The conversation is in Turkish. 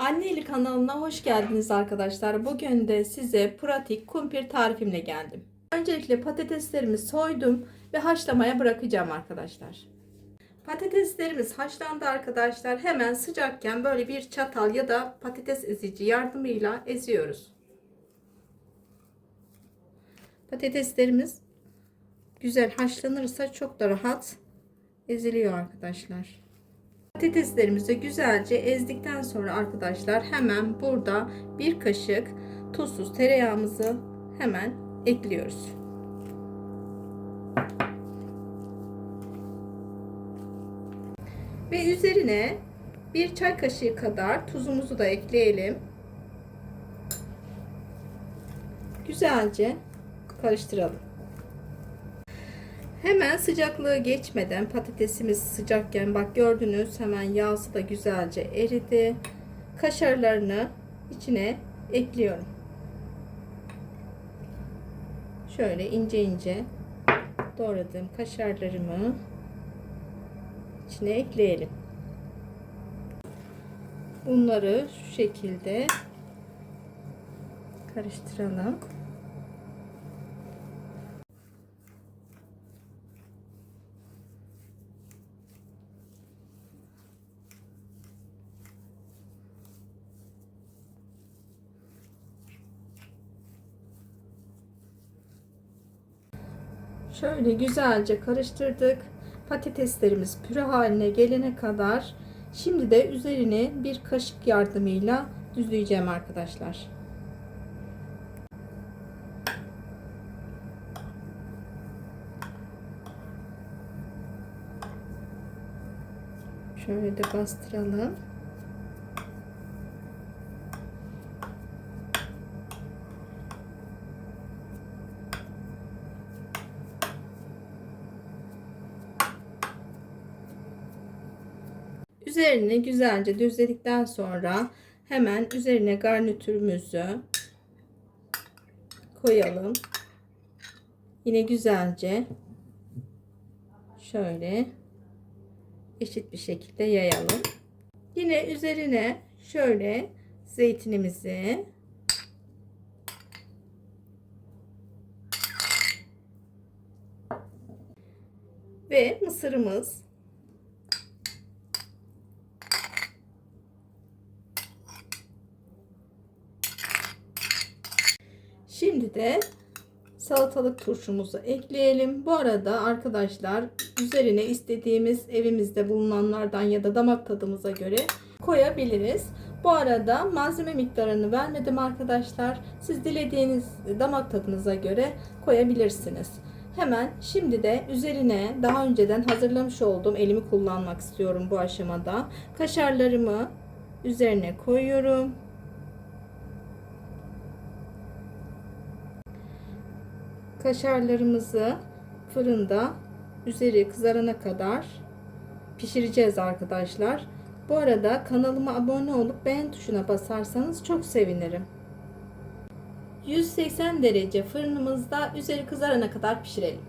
Anneli kanalına hoş geldiniz arkadaşlar. Bugün de size pratik kumpir tarifimle geldim. Öncelikle patateslerimi soydum ve haşlamaya bırakacağım arkadaşlar. Patateslerimiz haşlandı arkadaşlar. Hemen sıcakken böyle bir çatal ya da patates ezici yardımıyla eziyoruz. Patateslerimiz güzel haşlanırsa çok da rahat eziliyor arkadaşlar. Patateslerimizi güzelce ezdikten sonra arkadaşlar hemen burada bir kaşık tuzsuz tereyağımızı hemen ekliyoruz. Ve üzerine bir çay kaşığı kadar tuzumuzu da ekleyelim. Güzelce karıştıralım. Hemen sıcaklığı geçmeden patatesimiz sıcakken bak gördünüz hemen yağsı da güzelce eridi. Kaşarlarını içine ekliyorum. Şöyle ince ince doğradığım kaşarlarımı içine ekleyelim. Bunları şu şekilde karıştıralım. Şöyle güzelce karıştırdık. Patateslerimiz püre haline gelene kadar şimdi de üzerine bir kaşık yardımıyla düzleyeceğim arkadaşlar. Şöyle de bastıralım. Üzerini güzelce düzledikten sonra hemen üzerine garnitürümüzü koyalım. Yine güzelce şöyle eşit bir şekilde yayalım. Yine üzerine şöyle zeytinimizi ve mısırımız Şimdi de salatalık turşumuzu ekleyelim. Bu arada arkadaşlar üzerine istediğimiz evimizde bulunanlardan ya da damak tadımıza göre koyabiliriz. Bu arada malzeme miktarını vermedim arkadaşlar. Siz dilediğiniz damak tadınıza göre koyabilirsiniz. Hemen şimdi de üzerine daha önceden hazırlamış olduğum elimi kullanmak istiyorum bu aşamada. Kaşarlarımı üzerine koyuyorum. Kaşarlarımızı fırında üzeri kızarana kadar pişireceğiz arkadaşlar. Bu arada kanalıma abone olup beğen tuşuna basarsanız çok sevinirim. 180 derece fırınımızda üzeri kızarana kadar pişirelim.